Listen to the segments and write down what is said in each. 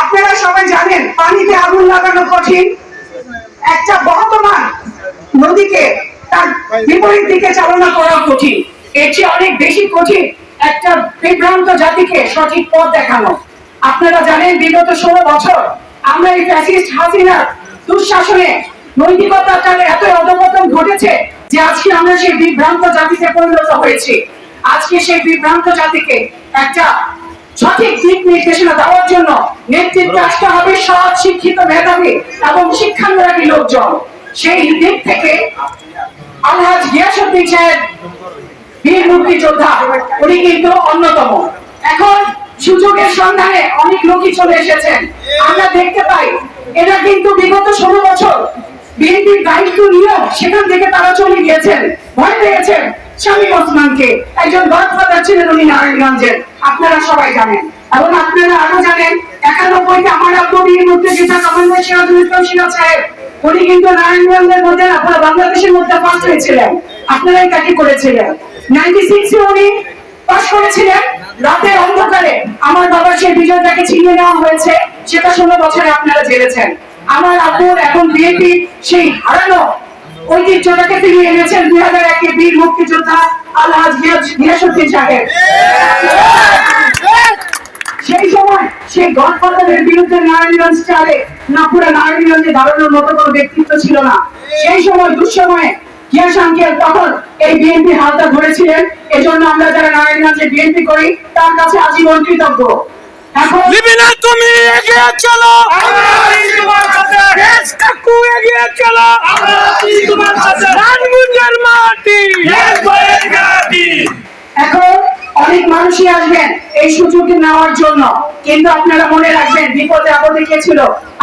আপনারা সবাই জানেন, পানিতে আগুন লাগানো কঠিন। একটা বর্তমান নদীকে তার বিপরীত দিকে চালনা করা কঠিন। এর অনেক বেশি কঠিন একটা বিভ্রান্ত জাতিকে সঠিক পথ দেখানো। আপনারা জানেন, বিগত ষোলো বছর আমরা এই ফ্যাসিস্ট হাসিনার দুঃশাসনে নৈতিকতার এত অধপতন ঘটেছে যে আজকে আমরা সেই বিভ্রান্ত জাতিতে পরিণত হয়েছি আজকে সেই বিভ্রান্ত জাতিকে একটা সঠিক দিক নির্দেশনা দেওয়ার জন্য নেতৃত্বে আসতে হবে সৎ শিক্ষিত মেধাবী এবং শিক্ষানুরাগী লোকজন। সেই দিক থেকে আলহাজ গিয়াসুদ্দিন সাহেব বীর মুক্তিযোদ্ধা উনি কিন্তু অন্যতম। এখন সুযোগের সন্ধানে অনেক লোকই চলে এসেছেন। আমরা দেখতে পাই এরা কিন্তু বিগত ষোলো বছর বিএনপির দায়িত্ব নিয়েও সেখান থেকে তারা চলে গিয়েছেন। ভয় পেয়েছেন শামীম ওসমানকে। একজন গডফাদার ছিলেন উনি নারায়ণগঞ্জের। আপনারা সবাই জানেন। এবং আপনারা আরও জানেন, একানব্বইতে আমার আব্বু বীর মুক্তিযোদ্ধা কমান্ডার সিরাজুল ইসলাম সিরাজ সাহেব, উনি কিন্তু নারায়ণগঞ্জের মধ্যে আপনারা বাংলাদেশের মধ্যে ফার্স্ট হয়েছিলেন। আপনারাই তাকে করেছিলেন। নাইনটি সিক্সে উনি পাশ করেছিলেন। রাতের অন্ধকারে আমার বাবার সেই বিজয়টাকে ছিনিয়ে নেওয়া হয়েছে, সেটা ষোলো বছরে আপনারা জেনেছেন। আমার আব্বুর এখন বিএনপি সেই হারানো ঐতিহ্যটাকে ফিরিয়ে এনেছেন দুই হাজার একে বীর মুক্তিযোদ্ধা আলহাজ গিয়াসুদ্দিন সাহেব। সেই সময় সেই বিরুদ্ধে নারায়ণগঞ্জ চালে নারায়ণগঞ্জে দাঁড়ানোর মতো কোনো ব্যক্তিত্ব ছিল না। সেই সময় দুঃসময়ে গিয়াস তখন এই বিএনপি হালটা ধরেছিলেন। এজন্য আমরা যারা নারায়ণগঞ্জে বিএনপি করি, তার কাছে আজীবন কৃতজ্ঞ। এখন তুমি এগিয়ে চলো।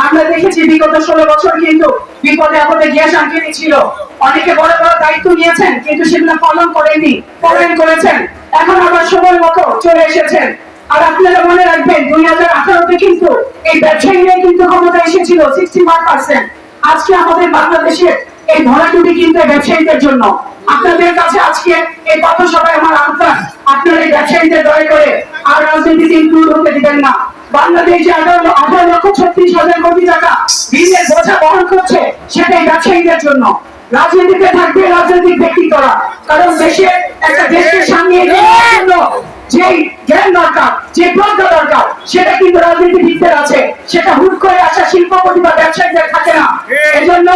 আমরা আমরা দেখেছি বিগত ষোলো বছর কিন্তু বিপদে আপদে গ্যাস অনেকে বড় বড় দায়িত্ব নিয়েছেন, কিন্তু সেগুলো পালন করেনি পালন করেছেন। এখন আবার সময় মতো চলে এসেছেন। আর আপনারা মনে রাখবেন, দুই হাজার আঠারোতে কিন্তু এই ব্যবসায়ীরা কিন্তু ক্ষমতা এসেছিল সিক্সটি ওয়ান পার্সেন্ট আজকে আমাদের বাংলাদেশের এই ধরাটুটি কিন্তু ব্যবসায়ীদের জন্য। আপনাদের কাছে আজকে এই পথসভায় আমার আহ্বান, আপনারা এই ব্যবসায়ীদের দয়া করে আর রাজনীতিতে ইনক্লুড হতে দিবেন না। বাংলাদেশে আঠারো আঠারো লক্ষ ছত্রিশ হাজার কোটি টাকা ঋণের বোঝা বহন করছে সেটা এই ব্যবসায়ীদের জন্য। রাজনীতিতে থাকবে রাজনৈতিক ব্যক্তি করা কারণ দেশে একটা দেশকে সামনে দরকার যে প্রজ্ঞা দরকার সেটা কিন্তু রাজনীতিবিদদের আছে। সেটা হুট করে আসা শিল্পপতি বা ব্যবসায়ীদের থাকে না। এজন্য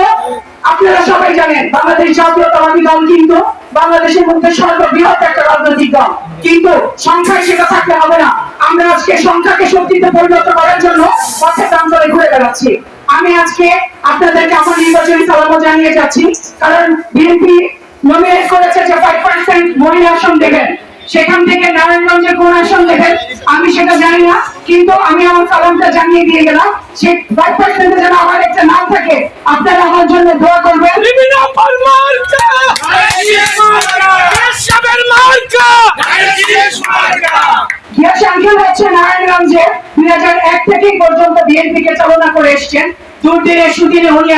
আপনারা সবাই জানেন বাংলাদেশ জাতীয়তাবাদী দল কিন্তু বাংলাদেশের মধ্যে সর্ববৃহৎ একটা রাজনৈতিক দল। কিন্তু সংখ্যায় সেটা থাকলে হবে না। আমরা আজকে সংখ্যাকে শক্তিতে পরিণত করার জন্য পথে প্রান্তরে ঘুরে বেড়াচ্ছি। আমি আজকে আপনাদেরকে আমার নির্বাচনী সালামও জানিয়ে যাচ্ছি। কারণ বিএনপি নমিনেট করেছে যে ফাইভ পার্সেন্ট মহিলা আসন দেবেন। সেখান থেকে নারায়ণগঞ্জে কোন আসন দেবেন আমি সেটা জানি না, কিন্তু আমি আমার সালামটা জানিয়ে দিয়ে গেলাম। সেই ফাইভ পার্সেন্টে যেন আমার একটা নাম থাকে, আপনারা আমার জন্য দোয়া করবেন।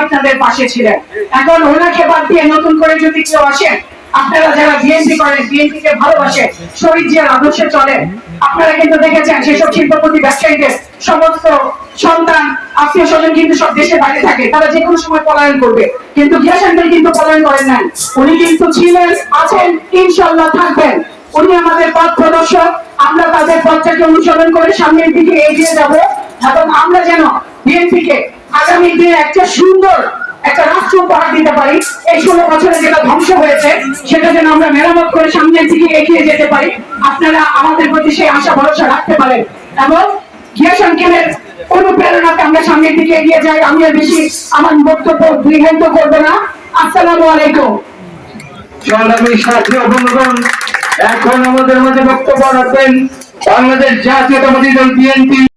আপনাদের পাশে ছিলেন এখন ওনাকে বাদ দিয়ে নতুন করে যদি কেউ আসেন আপনারা যারা বিএনপি করেন বিএনপি কে ভালোবাসেন শহীদ জিয়ার আদর্শে চলেন। আপনারা কিন্তু দেখেছেন সেসব শিল্পপতি ব্যবসায়ীদের সমস্ত সন্তান, আত্মীয় স্বজন কিন্তু সব দেশে বাইরে থাকে। তারা যে কোনো সময় পলায়ন করবে। কিন্তু গিয়াস আঙ্কেল কিন্তু পলায়ন করেন নাই। উনি কিন্তু ছিলেন, আছেন ইনশাল্লাহ থাকবেন। উনি আমাদের পথ প্রদর্শক। আমরা তাদের পথটাকে অনুসরণ করে সামনের দিকে এগিয়ে যাব এবং আমরা যেন বিএনপি কে আগামী দিনে একটা সুন্দর দিতে পারি। এই ষোলো বছরে যেটা ধ্বংস হয়েছে, সেটা যেন আমরা মেরামত করে সামনের দিকে এগিয়ে যেতে পারি। আপনারা আমাদের প্রতি সেই আশা, ভরসা রাখতে পারেন। এবং অনুপ্রেরণাতে আমরা সামনের দিকে এগিয়ে যাই। আমি বেশি আমার বক্তব্য দীর্ঘায়িত করব না। আসসালামু আলাইকুম। এখন আমাদের বক্তব্য রাখবেন বাংলাদেশ জাতীয়তাবাদী দল বিএনপি।